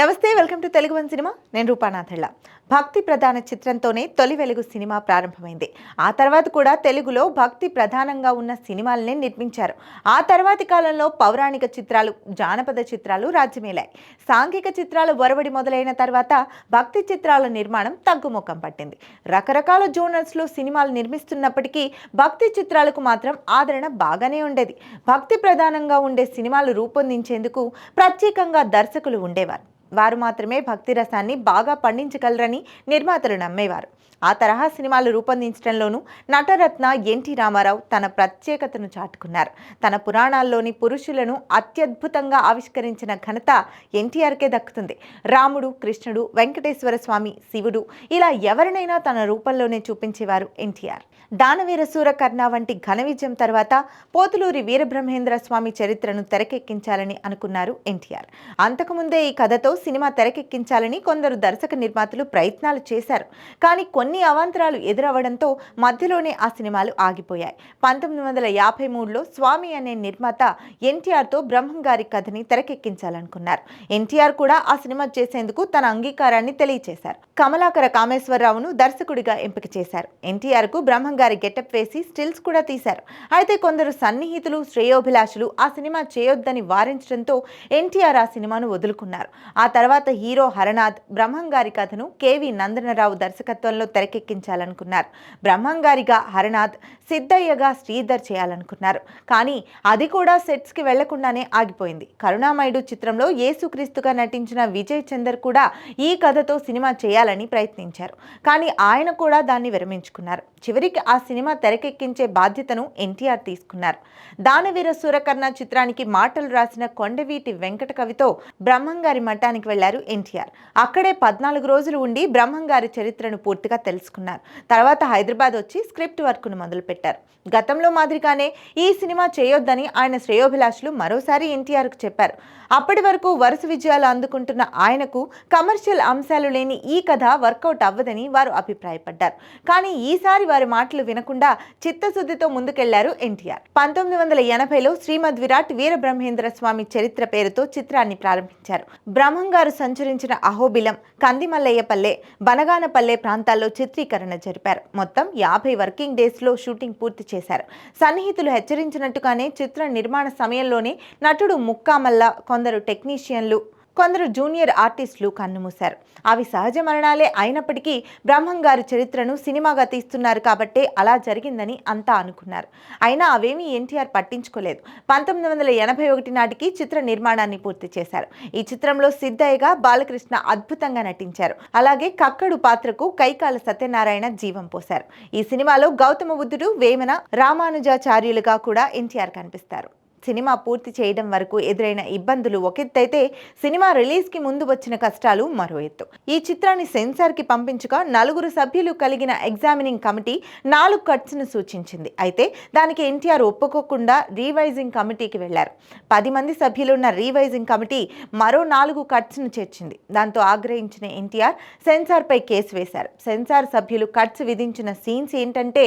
నమస్తే welcome to Telugu one cinema. నేను రూపానాథళ్ళ భక్తి ప్రధాన చిత్రంతోనే తొలి వెలుగు సినిమా ప్రారంభమైంది. ఆ తర్వాత కూడా తెలుగులో భక్తి ప్రధానంగా ఉన్న సినిమాలనే నిర్మించారు. ఆ తర్వాతి కాలంలో పౌరాణిక చిత్రాలు జానపద చిత్రాలు రాజ్యమేలాయి. సాంఘిక చిత్రాలు ఒరవడి మొదలైన తర్వాత భక్తి చిత్రాల నిర్మాణం తగ్గుముఖం పట్టింది. రకరకాల జోనర్స్లో సినిమాలు నిర్మిస్తున్నప్పటికీ భక్తి చిత్రాలకు మాత్రం ఆదరణ బాగానే ఉండేది. భక్తి ప్రధానంగా ఉండే సినిమాలు రూపొందించేందుకు ప్రత్యేకంగా దర్శకులు ఉండేవారు. వారు మాత్రమే భక్తి రసాన్ని బాగా పండించగలరని నిర్మాతలు నమ్మేవారు. ఆ తరహా సినిమాలు రూపొందించడంలోనూ నటరత్న ఎన్టీ రామారావు తన ప్రత్యేకతను చాటుకున్నారు. తన పురాణాల్లోని పురుషులను అత్యద్భుతంగా ఆవిష్కరించిన ఘనత ఎన్టీఆర్కే దక్కుతుంది. రాముడు కృష్ణుడు వెంకటేశ్వర స్వామి శివుడు ఇలా ఎవరినైనా తన రూపంలోనే చూపించేవారు ఎన్టీఆర్. దానవీర సూరకర్ణ వంటి ఘన విజయం తర్వాత పోతులూరి వీరబ్రహ్మేంద్ర స్వామి చరిత్రను తెరకెక్కించాలని అనుకున్నారు ఎన్టీఆర్. అంతకుముందే ఈ కథతో సినిమా తెరకెక్కించాలని కొందరు దర్శక నిర్మాతలు ప్రయత్నాలు చేశారు. కానీ కొన్ని అవాంతరాలు ఎదురవ్వడంతో మధ్యలోనే ఆ సినిమాలు ఆగిపోయాయి. పంతొమ్మిది వందల యాభై మూడులో స్వామి అనే నిర్మాత ఎన్టీఆర్తో బ్రహ్మం గారి కథని తెరకెక్కించాలనుకున్నారు. ఎన్టీఆర్ కూడా ఆ సినిమా చేసేందుకు తన అంగీకారాన్ని తెలియచేశారు. కమలాకర కామేశ్వరరావును దర్శకుడిగా ఎంపిక చేశారు. ఎన్టీఆర్కు బ్రహ్మం గారి గెటప్ వేసి స్టిల్స్ కూడా తీశారు. అయితే కొందరు సన్నిహితులు శ్రేయోభిలాషులు ఆ సినిమా చేయొద్దని వారించడంతో ఎన్టీఆర్ ఆ సినిమాను వదులుకున్నారు. ఆ తర్వాత హీరో హరనాథ్ బ్రహ్మంగారి కథను కేవి నందనరావు దర్శకత్వంలో తెరకెక్కించాలనుకున్నారు. బ్రహ్మంగారిగా హరనాథ్ సిద్ధయ్యగా శ్రీధర్ చేయాలనుకున్నారు. కానీ అది కూడా సెట్స్కి వెళ్ళకుండానే ఆగిపోయింది. కరుణామయుడు చిత్రంలో యేసుక్రీస్తుగా నటించిన విజయ్ చందర్ కూడా ఈ కథతో సినిమా చేయాలని ప్రయత్నించారు. కానీ ఆయన కూడా దాన్ని విరమించుకున్నారు. చివరికి ఆ సినిమా తెరకెక్కించే బాధ్యతను ఎన్టీఆర్ తీసుకున్నారు. దానవీర సూరకర్ణ చిత్రానికి మాటలు రాసిన కొండవీటి వెంకట కవితో బ్రహ్మంగారి మఠానికి వెళ్ళారు ఎన్టీఆర్. అక్కడే పద్నాలుగు రోజులు ఉండి బ్రహ్మంగారి చరిత్రను పూర్తిగా తెలుసుకున్నారు. తర్వాత హైదరాబాద్ వచ్చి స్క్రిప్ట్ వర్క్ను మొదలుపెట్టారు. గతంలో మాదిరిగానే ఈ సినిమా చేయొద్దని ఆయన శ్రేయోభిలాషులు మరోసారి ఎన్టీఆర్కు చెప్పారు. అప్పటి వరకు వరుస విజయాలు అందుకుంటున్న ఆయనకు కమర్షియల్ అంశాలు లేని ఈ కథ వర్కౌట్ అవ్వదని వారు అభిప్రాయపడ్డారు. కానీ ఈసారి వారి మాటలు వినకుండా చిత్తశుద్ధితో ముందుకెళ్ళారు ఎన్టీఆర్. పంతొమ్మిది వందల ఎనభైలో శ్రీమద్ విరాట్ వీరబ్రహ్మేంద్ర స్వామి చరిత్ర పేరుతో చిత్రాన్ని ప్రారంభించారు. బ్రహ్మం గారు సంచరించిన అహోబిలం కందిమల్లయ్యపల్లె బనగానపల్లె ప్రాంతాల్లో చిత్రీకరణ జరిపారు. మొత్తం యాభై వర్కింగ్ డేస్లో షూటింగ్ పూర్తి చేశారు. సన్నిహితులు హెచ్చరించినట్టుగానే చిత్ర నిర్మాణ సమయంలోనే నటుడు ముక్కామల్ల కొందరు టెక్నీషియన్లు కొందరు జూనియర్ ఆర్టిస్టులు కన్నుమూశారు. అవి సహజ మరణాలే అయినప్పటికీ బ్రహ్మం గారి చరిత్రను సినిమాగా తీస్తున్నారు కాబట్టే అలా జరిగిందని అంతా అనుకున్నారు. అయినా అవేమీ ఎన్టీఆర్ పట్టించుకోలేదు. పంతొమ్మిది వందల ఎనభై ఒకటి నాటికి చిత్ర నిర్మాణాన్ని పూర్తి చేశారు. ఈ చిత్రంలో సిద్ధయ్యగా బాలకృష్ణ అద్భుతంగా నటించారు. అలాగే కక్కడు పాత్రకు కైకాల సత్యనారాయణ జీవం పోశారు. ఈ సినిమాలో గౌతమ బుద్ధుడు వేమన రామానుజాచార్యులుగా కూడా ఎన్టీఆర్ కనిపిస్తారు. సినిమా పూర్తి చేయడం వరకు ఎదురైన ఇబ్బందులు ఒక ఎత్తైతే సినిమా రిలీజ్కి ముందు వచ్చిన కష్టాలు మరో ఎత్తు. ఈ చిత్రాన్ని సెన్సార్కి పంపించగా నలుగురు సభ్యులు కలిగిన ఎగ్జామినింగ్ కమిటీ నాలుగు కట్స్ను సూచించింది. అయితే దానికి ఎన్టీఆర్ ఒప్పుకోకుండా రీవైజింగ్ కమిటీకి వెళ్ళారు. పది మంది సభ్యులున్న రీవైజింగ్ కమిటీ మరో నాలుగు కట్స్ను చేర్చింది. దాంతో ఆగ్రహించిన ఎన్టీఆర్ సెన్సార్పై కేసు వేశారు. సెన్సార్ సభ్యులు కట్స్ విధించిన సీన్స్ ఏంటంటే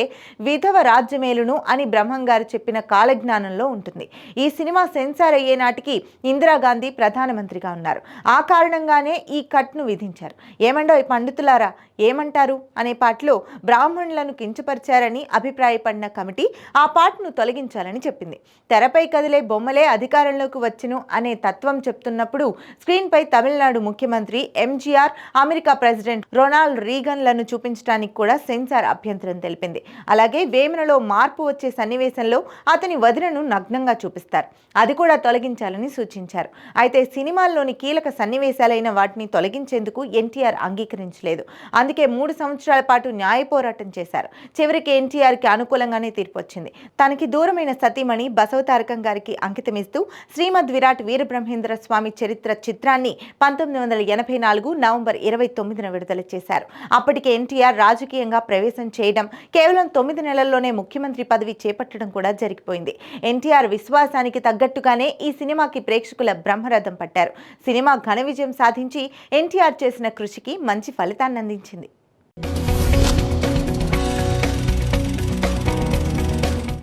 విధవ రాజ్యమేలును అని బ్రహ్మం గారు చెప్పిన కాలజ్ఞానంలో ఉంటుంది. ఈ సినిమా సెన్సార్ అయ్యే నాటికి ఇందిరాగాంధీ ప్రధానమంత్రిగా ఉన్నారు. ఆ కారణంగానే ఈ కట్ను విధించారు. ఏమండో ఈ పండితులారా ఏమంటారు అనే పాటలో బ్రాహ్మణులను కించపరిచారని అభిప్రాయపడిన కమిటీ ఆ పాటను తొలగించాలని చెప్పింది. తెరపై కదిలే బొమ్మలే అధికారంలోకి వచ్చును అనే తత్వం చెప్తున్నప్పుడు స్క్రీన్పై తమిళనాడు ముఖ్యమంత్రి ఎంజీఆర్ అమెరికా ప్రెసిడెంట్ రొనాల్డ్ రీగన్లను చూపించడానికి కూడా సెన్సార్ అభ్యంతరం తెలిపింది. అలాగే వేమనలో మార్పు వచ్చే సన్నివేశంలో అతని వదినను నగ్నంగా చూపిస్తారు. అది కూడా తొలగించాలని సూచించారు. అయితే సినిమాల్లోని కీలక సన్నివేశాలైన వాటిని తొలగించేందుకు ఎన్టీఆర్ అంగీకరించలేదు. అందుకే మూడు సంవత్సరాల పాటు న్యాయ పోరాటం చేశారు. చివరికి ఎన్టీఆర్కి అనుకూలంగానే తీర్పు వచ్చింది. తనకి దూరమైన సతీమణి బసవతారకం గారికి అంకితమిస్తూ శ్రీమద్ విరాట్ వీరబ్రహ్మేంద్ర స్వామి చరిత్ర చిత్రాన్ని పంతొమ్మిది వందల ఎనభై నాలుగు నవంబర్ ఇరవై తొమ్మిదిన విడుదల చేశారు. అప్పటికి ఎన్టీఆర్ రాజకీయంగా ప్రవేశం చేయడం కేవలం తొమ్మిది నెలల్లోనే ముఖ్యమంత్రి పదవి చేపట్టడం కూడా జరిగిపోయింది. ఎన్టీఆర్ విశ్వాసానికి తగ్గట్టుగానే ఈ సినిమాకి ప్రేక్షకుల బ్రహ్మరథం పట్టారు. సినిమా ఘన విజయం సాధించి ఎన్టీఆర్ చేసిన కృషికి మంచి ఫలితాన్ని అందించింది.